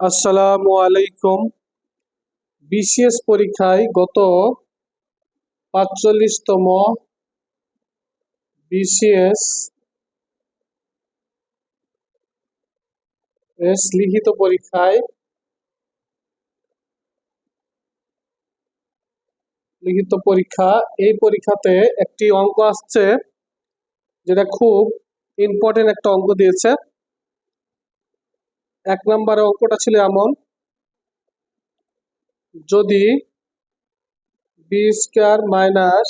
আসসালামু আলাইকুম। বিসিএস পরীক্ষায় গত পাঁচচল্লিশতম বিসিএস এস লিখিত পরীক্ষায় লিখিত পরীক্ষা। এই পরীক্ষাতে একটি অঙ্ক আসছে, যেটা খুব ইম্পর্টেন্ট একটা অঙ্ক দিয়েছে। এক নম্বরে অঙ্কটা ছিল এমন, যদি b square minus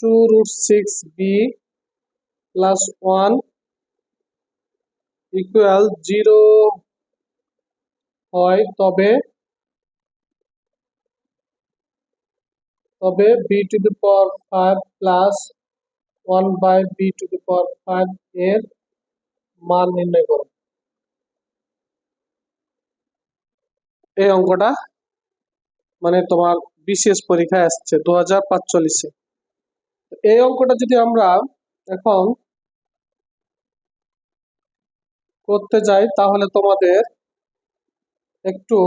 two root six b plus one equal zero হয়, তবে তবে b to the power five plus one by b to the power five এর মান নির্ণয় করো এই অঙ্কটা মানে তোমার বিশেষ পরীক্ষায় আসছে দু হাজার পাঁচচল্লিশে। এই অঙ্কটা যদি আমরা এখন করতে যাই, তাহলে তোমাদের একটু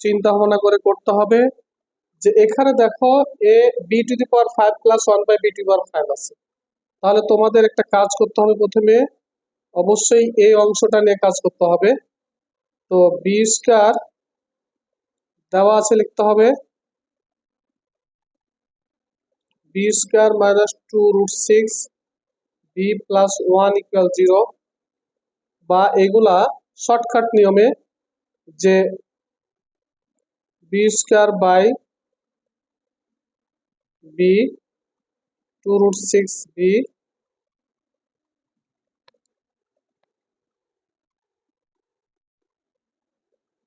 চিন্তা ভাবনা করে করতে হবে যে এখানে দেখো এ b to the power five plus one by b to power five আছে। তাহলে তোমাদের একটা কাজ করতে হবে প্রথমে। অবশ্যই এই অংশটা নিয়ে কাজ করতে হবে। তো বি স্কয়ার দেওয়া আছে লিখতে হবে। B square minus two root six b plus one equal zero বা এগুলা শর্টকাট নিয়মে যে b square by b two root six b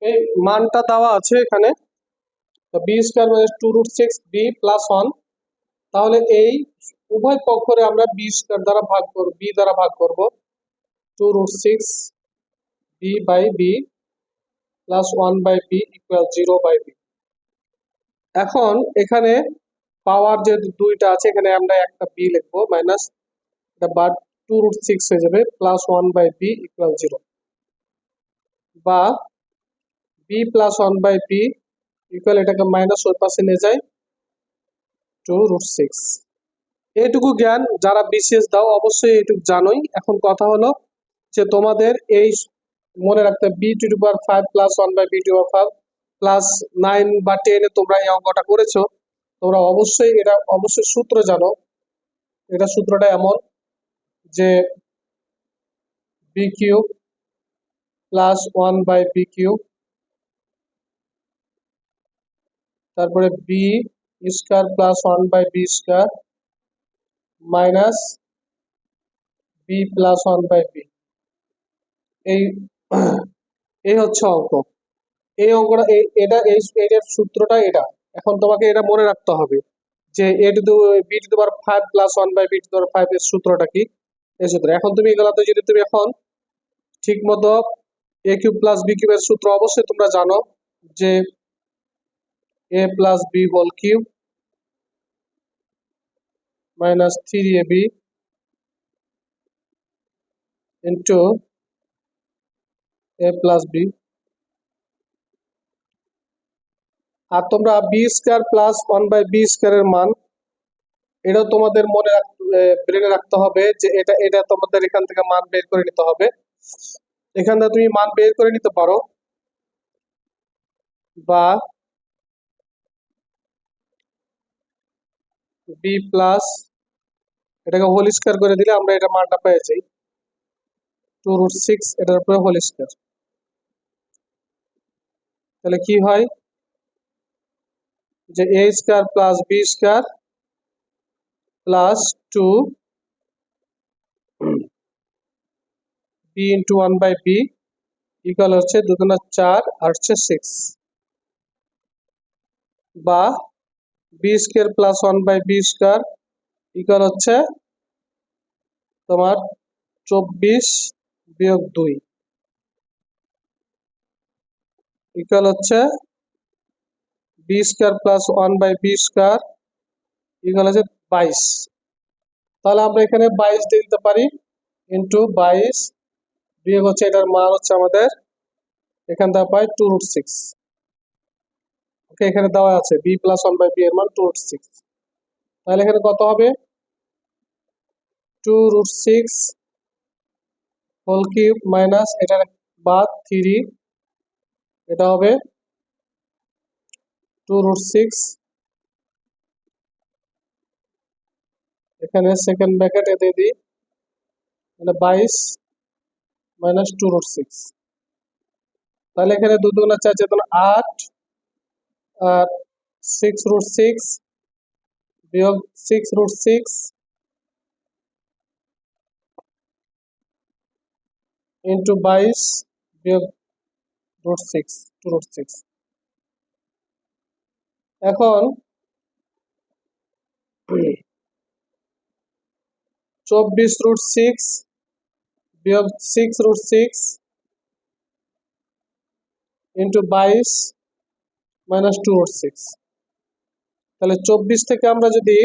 এই মানটা দেওয়া আছে এখানে। B square minus two root six b plus one তাহলে এই উভয় পক্ষরে আমরা বি স্কোয়ার দ্বারা ভাগ করব বি দ্বারা ভাগ করব। Two root six b by b plus one by b equal zero by b এখন এখানে পাওয়ার যে দুইটা আছে, এখানে আমরা একটা বি লিখব মাইনাস বা টু রুট সিক্স হয়ে যাবে plus one by b equal zero বা b plus one by b equal এটাকে মাইনাস ওই পাশে নিয়ে যায় টু রুট সিক্স এইটুকু জ্ঞান যারা বিশেষ দাও, অবশ্যই এইটুকু জানোই। এখন কথা হলো যে তোমাদের এই মনে রাখতে b to to power five plus one by b to power five plus nine বা টেনে তোমরা এই অঙ্কটা করেছ। তোমরা অবশ্যই এটা, অবশ্যই সূত্র জানো। এটা সূত্রটা এমন যে b cube plus one by b cube তারপরে b square plus one by b square minus b plus one by b এই এই হচ্ছে অঙ্ক। এই অঙ্কটা এটা, এই সূত্রটা এটা। এখন তোমাকে এটা মনে রাখতে হবে যে এ টু দু b to power five plus one by b to power five এর সূত্রটা কি? এই সূত্র। এখন তুমি এগুলাতে যদি তুমি এখন ঠিক মতো এ কিউব প্লাস বি কিউবের সূত্র অবশ্যই তোমরা জানো যে a plus b whole cube minus 3ab into a plus b আর তোমরা b square plus one by b স্কোয়ারের মান এটাও তোমাদের মনে ব্রেনে রাখতে হবে যে এটা এটা তোমাদের এখান থেকে মান বের করে নিতে হবে। এখান থেকে তুমি মান বের করে নিতে পারো। বা বি প্লাস এটাকে হোল স্কোয়ার করে দিলে আমরা এটা মানটা পেয়ে যাই। টু রুট সিক্স এটার উপরে হোল স্কোয়ার তাহলে কি হয়? যে a square plus b square plus two b into one by b equal হচ্ছে দুগুণা চার আর হচ্ছে সিক্স বা b square plus one by b square equal হচ্ছে তোমার চব্বিশ বিয়োগ দুই ইকুয়াল হচ্ছে b square plus one by b square equal হচ্ছে বাইশ। তাহলে আমরা এখানে বাইশ দিয়ে দিতে পারি ইন্টু বাইশ। বিয়োগ হচ্ছে এটার মান হচ্ছে আমাদের এখান থেকে পাই টু রুট সিক্স ওকে এখানে দেওয়া আছে b plus one by b এর মান টু রুট সিক্স তাহলে এখানে কত হবে? Two root six whole cube minus এটার বাদ থ্রি এটা হবে টু রুট সিক্স। এখানে সেকেন্ড ব্র্যাকেট দিয়ে দিই। মানে বাইশ মাইনাস টু রুট সিক্স তাহলে এখানে দু দুগুণা চার চেতন আট আর সিক্স রুট সিক্স বিয়োগ সিক্স রুট সিক্স ইন্টু বাইশ বিয়োগ root six two root six এখন চব্বিশ রুট সিক্স বিয়োগ সিক্স রুট সিক্স ইন্টু বাইশ মাইনাস টু রুট সিক্স তাহলে চব্বিশ থেকে আমরা যদি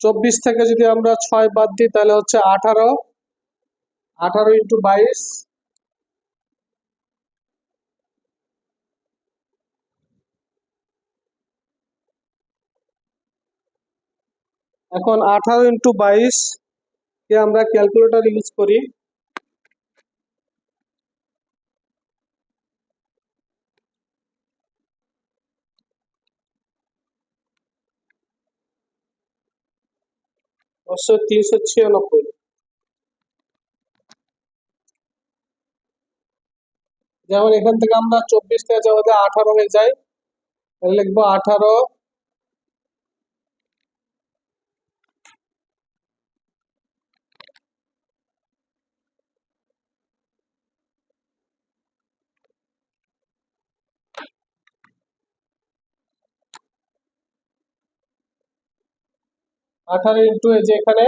চব্বিশ থেকে যদি আমরা ছয় বাদ দিই, তাহলে হচ্ছে আঠারো। আঠারো ইন্টু বাইশ এখন আঠারো ইন্টু বাইশ কে আমরা ক্যালকুলেটর ইউজ করি। তিনশো ছিয়ানব্বই। যেমন এখান থেকে আমরা চব্বিশ থেকে আঠারো হয়ে যায়। লিখব আঠারো আঠারো ইন্টু এই যে এখানে,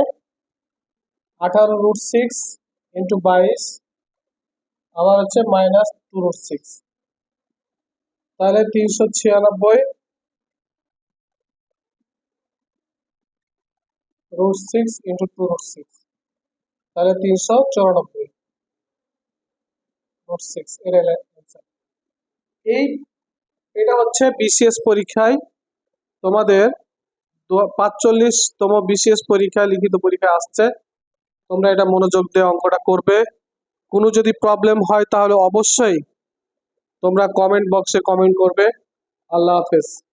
আঠারো রুট সিক্স ইন্টু বাইশ, আবার হচ্ছে মাইনাস টু রুট সিক্স তাহলে তিনশো ছিয়ানব্বই root six into two root six তাহলে তিনশো চৌরানব্বই রুট সিক্স এর এই, এটা হচ্ছে বিসিএস পরীক্ষায় তোমাদের পাঁচচল্লিশতম বিশেষ পরীক্ষা, লিখিত পরীক্ষা আসছে। তোমরা এটা মনোযোগ দিয়ে অঙ্কটা করবে। কোনো যদি প্রবলেম হয় তাহলে অবশ্যই তোমরা কমেন্ট বক্সে কমেন্ট করবে। আল্লাহ হাফেজ।